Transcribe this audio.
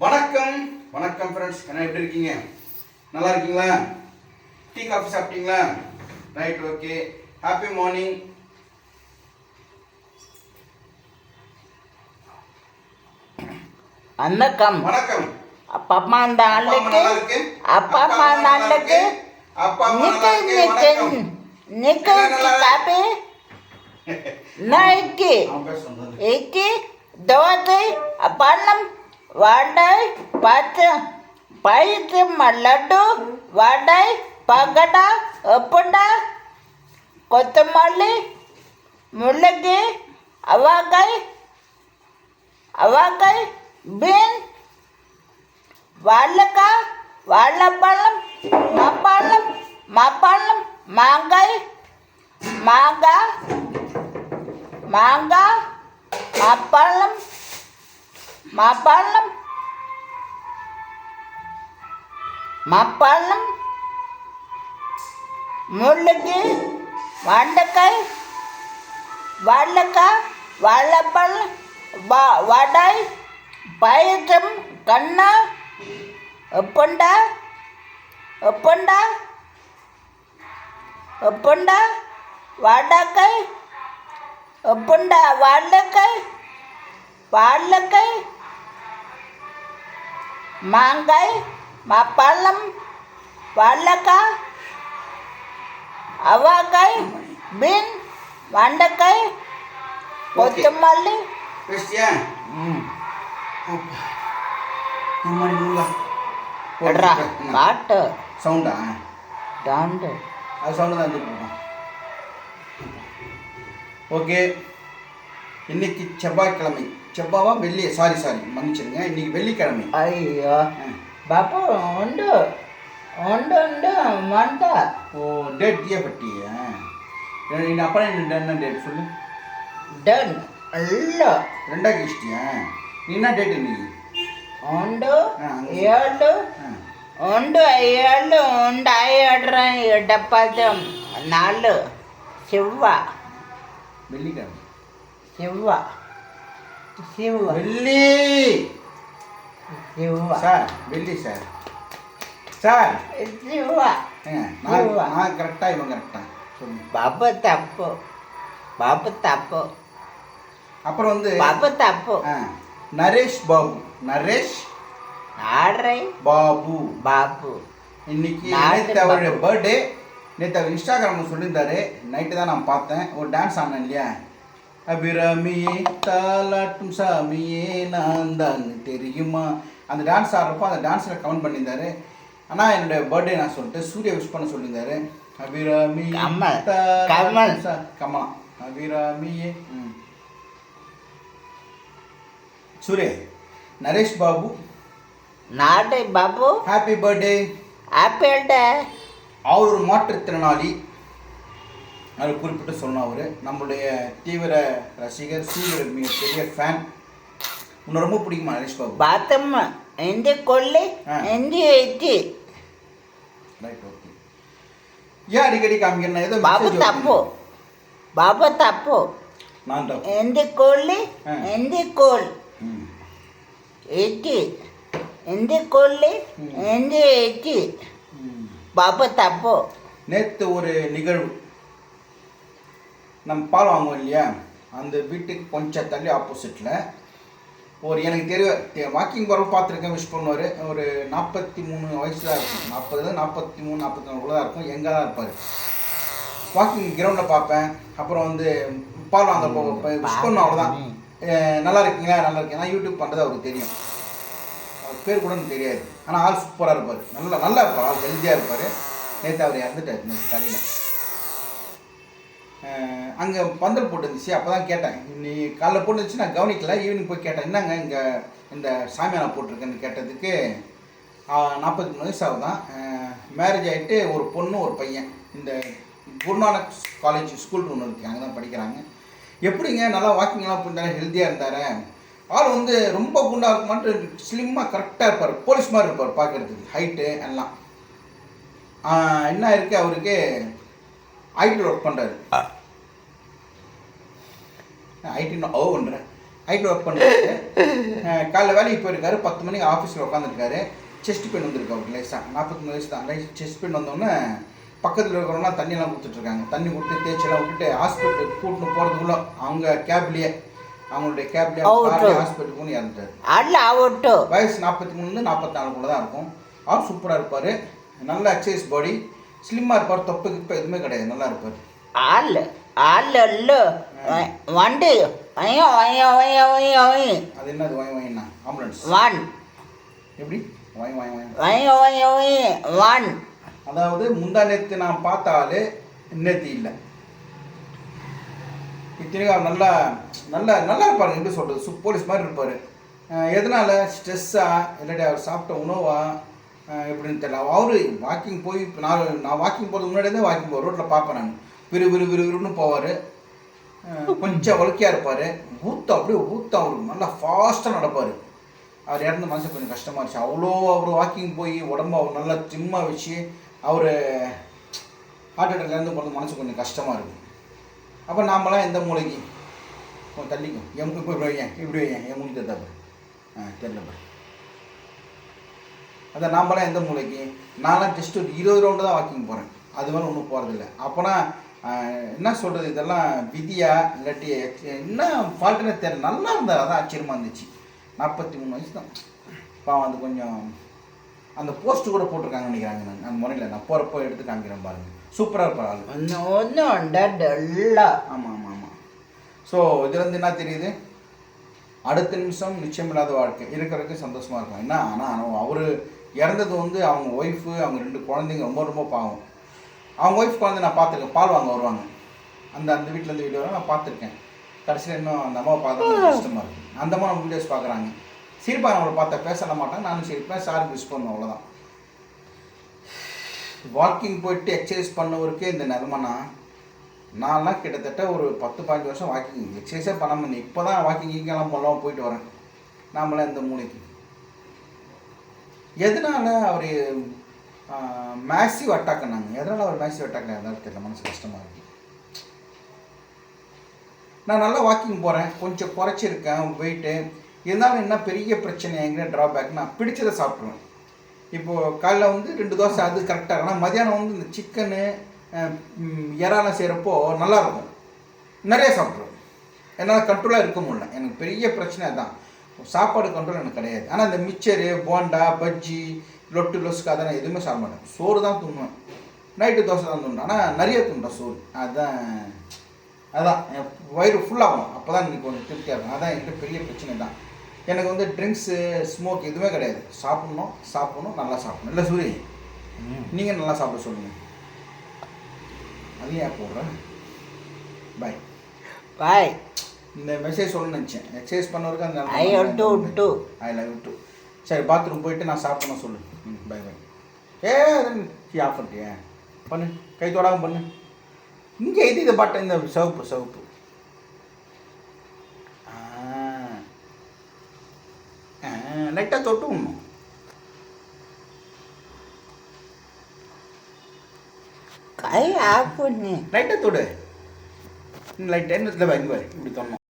வணக்கம். வணக்கம் ஃப்ரெண்ட்ஸ் என்ன எப்படி இருக்கீங்க? நல்லா இருக்கீங்களா? டீ காஃபி சாப்பிட்டீங்களா? ரைட் ஓகே ஹாப்பி மார்னிங் அன்னக்கம் வணக்கம். அப்பா அந்த அம்மா இருக்கு? அப்பா அம்மா அந்த ஆளுக்கு இருக்கு? அப்பா அம்மா நிக்கு நல்லா இருக்கு? நிக்கு வணக்கம். நிக்கு என்ன நல்லா இருக்கு? காப்பி நைக்கு அவன் பேர் சொன்னது. இக்கி வாழைப்பழம் மாப்பழம் மாப்பழம் மாங்காய் மாங்காய் மாங்காய் மாப்பழம் மாப்பழம் மாப்பழம் முள்ளுக்கு வண்டக்காய் வாழைக்காய் வாழைப்பழம் வடை பயசம் கண்ணா உப்புண்டா உப்புண்டா உப்புண்டா வாழைக்காய் உப்புண்டா வாழைக்காய் வாழைக்காய் மாங்காய்? மாப்பழம்? வாழைக்காய் அவக்காய் பீன் வெண்டைக்காய்? கொத்தமல்லி? ம். போடுறா. பாட்டு. சவுண்டா? டாண்டு அது சவுண்டு தான் வந்துட்டு ஓகே. இன்னைக்கு செவ்வாய்க்கிழமை. செவ்வாவா வெள்ளி சாரி சாரி மன்னிச்சிடுங்க. இன்னைக்கு வெள்ளிக்கிழமை. ஐயோ. பாப்பா உண்டு. உண்டு உண்டு. மண்டா. ஓ டேட் ஏ பட்டியா. என் அப்பா என்ன டேட் சொல்லு. டன் இல்லை. ரெண்டாக கிஷ்டியா என்ன டேட் இன்னைக்கு? உண்டு. ஏழு. ఉండు ఏళ్ళు ఉండు ఏడ్ర డప్పదం నాలుగు శివ வெள்ளிக்கிழமை శివ శివ வெள்ளி శివ சார் வெள்ளி சார் சார் శివ ஏங்க நான் இல்லைவா? நான் கரெக்டாக இவன் கரெக்டாக சொல்லுங்க బాబు తప్పు బాబు తప్పు அப்புறம் வந்து బాబు తప్పు ஆ, நரேஷ் பாபு நரேஷ் ஆடுறேன் பாபு. பாபு. இன்னைக்கு நேற்று அவருடைய பர்த்டே நேற்று அவர் இன்ஸ்டாகிராமில் சொல்லியிருந்தாரு. நைட்டு தான் நான் பார்த்தேன். ஒரு டான்ஸ் ஆனேன் இல்லையா? அபிராமியே தாலாட்டும் சாமியே நான் தான் தெரியுமா? அந்த டான்ஸ் ஆடுறப்போ அந்த டான்ஸில் கவுண்ட் பண்ணியிருந்தாரு. ஆனால் என்னுடைய பர்த்டே நான் சொல்லிட்டு சூரிய விஷ் பண்ண சொல்லியிருந்தாரு. அபிராமி கமல். கமலா. அபிராமியே. சூரிய. நரேஷ் பாபு. நாடே பாபு. ஹாப்பி பர்த்டே ஆப்பிள்ட அவர் ஒரு மாற்றுத்திறனாளி. அவர் குறிப்பிட்டு சொன்ன அவர். நம்மளுடைய தீவிர ரசிகர் தீவிர மிக பெரிய ஃபேன் உன்னை ரொம்ப பிடிக்குமா நரேஷ் பாபு? பாத்தம்மா. எந்த கொள்ளை எந்த எச்சு ரைட் ஓகே ஏன் அடிக்கடி காமிக்கிறேன்? ஏதோ பாபு தப்பு. பாபு தப்பு. நான் தப்பு. எந்த கோல் எந்த கோல். எச்சு എന്ത് കൊള്ളി എന്ത് ഏറ്റി பாப்பா தப்போ நேற்று ஒரு நிகழ்வு. நம்ம பால் வாங்குவோம் இல்லையா? அந்த வீட்டுக்கு கொஞ்சம் தள்ளி ஆப்போசிட்டில் ஒரு எனக்கு தெரிய வாக்கிங் போகிறப்ப பார்த்துருக்கேன் விஷ் பண்ணுவார். ஒரு நாற்பத்தி மூணு வயசில் இருக்கும். நாற்பது நாற்பத்தி மூணு நாற்பத்தி நாலு தான் இருக்கும். எங்கே தான் இருப்பார். வாக்கிங் கிரவுண்டில் பார்ப்பேன். அப்புறம் வந்து பால் வாங்க விஷ் பண்ணுவோம் அவ்வளோதான் நல்லா இருக்கீங்களா? நல்லா இருக்கீங்க. யூடியூப் பண்ணுறது அவருக்கு தெரியும். அவர் பேர் கூட எனக்கு தெரியாது. ஆனால் ஆள் சூப்பராக இருப்பார். நல்லா நல்லா இருப்பார். ஆள் ஹெல்த்தியாக இருப்பார். நேற்று அவர் இறந்துட்டார் இன்னைக்கு காலையில். அங்கே பந்தல் போட்டுருந்துச்சு. அப்போ தான் கேட்டேன். நீ காலைல போட்டுருந்துச்சு நான் கவனிக்கல. ஈவினிங் போய் கேட்டேன். என்னங்க இங்கே இந்த சாமியானா போட்டிருக்கேன்னு கேட்டதுக்கு நாற்பத்தி மூணு வயசு ஆகுதான். மேரேஜ் ஆகிட்டு ஒரு பொண்ணு ஒரு பையன். இந்த குருநானக் காலேஜ் ஸ்கூல் ஒன்று இருக்குது அங்கே தான் படிக்கிறாங்க. எப்படிங்க? நல்லா வாக்கிங்லாம் பண்ணிட்டாரு ஹெல்த்தியாக இருந்தார். ஆள் வந்து ரொம்ப குண்டாக இருக்க மாட்டேன் ஸ்லிம்மாக கரெக்டாக இருப்பார். போலீஸ் மாதிரி இருப்பார் பார்க்குறதுக்கு ஹைட்டு எல்லாம். என்ன இருக்கு அவருக்கு ஐடியில் ஒர்க் பண்ணுறாரு ஐடி ஓ பண்ணுறேன் ஐடியில் ஒர்க் பண்ணுறாரு காலைல வேலைக்கு போயிருக்காரு. பத்து மணிக்கு ஆஃபீஸில் உட்காந்துருக்காரு செஸ்ட் பெயின் வந்திருக்கு அவருக்கு லேசாக நாற்பத்தொம்பது வயசு தான். லைஸ் செஸ்ட் பெயின் வந்தோடனே பக்கத்தில் இருக்கிறவங்களாம் தண்ணியெல்லாம் கொடுத்துட்ருக்காங்க தண்ணி கொடுத்து தேய்ச்செல்லாம் விட்டுட்டு ஹாஸ்பிட்டலுக்கு கூட்டின்னு போகிறதுக்குள்ள அவங்க கேப்லேயே அவங்களுடைய கேப்லேயே அவுட்டு. ஹாஸ்பிட்டலுக்கு போய் இறந்துட்டாரு அல்ல அவட்டு வயசு நாற்பத்தி மூணுலேருந்து நாற்பத்தி நாலுக்குள்ள தான் இருக்கும். அவர் சூப்பராக இருப்பார். நல்ல எக்ஸசைஸ் பாடி ஸ்லிம்மாக இருப்பார். தொப்பு கிப்ப எதுவுமே கிடையாது. நல்லா இருப்பார். ஆள் ஆள் அல்ல வண்டி. ஐயோ ஐயோ ஐயோ ஐயோ அது என்னது? வாய் வாயின்னா ஆம்புலன்ஸ் ஒன் எப்படி? வாய் வாய் வாய் ஐயோ ஐயோ ஒன் அதாவது முந்தா நேற்று நான் பார்த்தாலே நேற்று இல்லை. இத்தனைக்கும் அவர் நல்லா நல்லா நல்லா இருப்பார் எப்படி சொல்கிறது சு போலீஸ் மாதிரி இருப்பார். எதனால்? ஸ்ட்ரெஸ்ஸாக இல்லாட்டி அவர் சாப்பிட்ட உணவா? எப்படின்னு தெரியல. அவர் வாக்கிங் போய் இப்போ நான் நான் வாக்கிங் போகிறதுக்கு முன்னாடியே தான் வாக்கிங் போவேன். ரோட்டில் பார்ப்பேன் நான். விறு விறு விறு விறுன்னு போவார். கொஞ்சம் வழுக்கையாக இருப்பார். ஊத்தம் அப்படியே ஊத்தம் அவருக்கு நல்லா ஃபாஸ்ட்டாக நடப்பார். அவர் இறந்து மனசு கொஞ்சம் கஷ்டமாக இருந்துச்சு. அவ்வளோ அவர் வாக்கிங் போய் உடம்ப அவர் நல்லா ஜிம்மாக வச்சு அவர் ஹார்ட் அட்டாக்லேருந்து இறந்து போகிறது மனசு கொஞ்சம் கஷ்டமாக இருக்குது அப்போ நாமெல்லாம் எந்த மூளைக்கு? கொஞ்சம் தள்ளிக்கும். என் இப்போ இப்படி வையன் இப்படி வையன் என் மூலிகை தப்பு ஆ தெரியல அதான் நாமெல்லாம் எந்த மூளைக்கு? நான்லாம் ஜஸ்ட் ஒரு இருபது ரவுண்டு தான் வாக்கிங் போகிறேன் அது மேலே ஒன்றும் போகிறதில்ல அப்போனா என்ன சொல்கிறது இதெல்லாம் விதியா? இல்லாட்டி என்ன ஃபால்ட்டுனே தெரியல. நல்லா இருந்தார் அதான் ஆச்சரியமாக இருந்துச்சு. நாற்பத்தி மூணு வயசு தான். பாவம் அது கொஞ்சம் அந்த போஸ்ட்டு கூட போட்டிருக்காங்க நினைக்கிறாங்க. நான் முறையில் நான் போகிறப்போ எடுத்து காமிக்கிறேன் பாருங்கள் சூப்பராக இருப்பார் ஆள். ஒன்று ஒன்று உண்டா டல்ல. ஆமாம் ஆமாம் ஆமாம் ஸோ இதுலேருந்து என்ன தெரியுது? அடுத்த நிமிஷம் நிச்சயமில்லாத வாழ்க்கை. இருக்கிறதுக்கு சந்தோஷமாக இருக்கும் என்ன? ஆனால் அவர் இறந்தது வந்து அவங்க ஒய்ஃபு அவங்க ரெண்டு குழந்தைங்க ரொம்ப ரொம்ப பாவம். அவங்க ஒய்ஃப் குழந்தை நான் பார்த்துருக்கேன். பால் வாங்க வருவாங்க. அந்த அந்த வீட்டிலேருந்து வீடு வர நான் பார்த்துருக்கேன். கடைசியில் இன்னும் அந்த அம்மாவை பார்த்தா எனக்கு கஷ்டமாக இருக்குது அந்த அம்மா நம்ம வீடியோஸ் பார்க்குறாங்க. சிரிப்பா நம்மளை பார்த்தா பேச மாட்டாங்க. நானும் சிரிப்பேன். சாருக்கு விஷ் பண்ணுவேன் அவ்வளோதான் வாக்கிங் போயிட்டு எக்ஸசைஸ் பண்ணவருக்கே இந்த நிலமைனா நான்லாம் கிட்டத்தட்ட ஒரு பத்து பதினஞ்சு வருஷம் வாக்கிங் எக்ஸசைஸே பண்ண முடியும் இப்போ தான் வாக்கிங்கெல்லாம் போகலாம் போயிட்டு வரேன். நாமளாம் இந்த மூளைக்கு. எதனால் அவர் மேசிவ் அட்டாக்குனாங்க எதனால் அவர் மேசிவ் அட்டாக் எதாவது தெரியல மனசு கஷ்டமாக இருக்கு. நான் நல்லா வாக்கிங் போகிறேன் கொஞ்சம் குறைச்சிருக்கேன் வெயிட்டு இருந்தாலும் என்ன பெரிய பிரச்சனை எங்கே ட்ராபேக் நான் பிடிச்சதை சாப்பிட்ருவேன் இப்போது காலைல வந்து ரெண்டு தோசை அது கரெக்டாக ஆனால் மதியானம் வந்து இந்த சிக்கனு இறாலாம் செய்கிறப்போ நல்லாயிருக்கும். நிறைய சாப்பிட்றோம் என்னால் கண்ட்ரோலாக இருக்க முடியல. எனக்கு பெரிய பிரச்சனை தான் சாப்பாடு கண்ட்ரோல் எனக்கு கிடையாது. ஆனால் இந்த மிச்சரு போண்டா பஜ்ஜி லொட்டு லொஸ்க்கு அதெல்லாம் எதுவுமே சாப்பிட மாட்டேன். சோறு தான் துண்ணுவேன் நைட்டு தோசை தான் தூண்டேன் ஆனால் நிறைய துண்டேன் சோறு. அதுதான் அதான். என் வயிறு ஃபுல்லாகும் அப்போ தான் எனக்கு கொஞ்சம் திருப்தியாக இருக்கும். அதான் என்கிட்ட பெரிய பிரச்சனை தான். எனக்கு வந்து ட்ரிங்க்ஸு ஸ்மோக் எதுவுமே கிடையாது. சாப்பிட்ணும் சாப்பிடணும் நல்லா சாப்பிடணும். இல்லை சூரி நீங்கள் நல்லா சாப்பிட சொல்லுங்கள் அதையும் ஏன் போடுறேன். பாய் பாய் இந்த மெசேஜ் சொல்லணும்னு நினச்சேன். எக்ஸசைஸ் பண்ணவருக்கு அந்த I have to do. I love you too சரி பாத்ரூம் போயிட்டு நான் சாப்பிடணும் சொல்லு. ம் பை பை ஏ கீ ஆஃப் பண்ணிட்டியா. பண்ணு. கை தொடாமல் பண்ணு. இங்கே இது இது பட்டன் இந்த சிவப்பு சிவப்பு. லைட்டாக தொட்டு விடணும் கை ஆஃப் பண்ணு. லைட்டாக தொடு. லைட்டாக இங்கே பாரு இப்படி தொடணும்.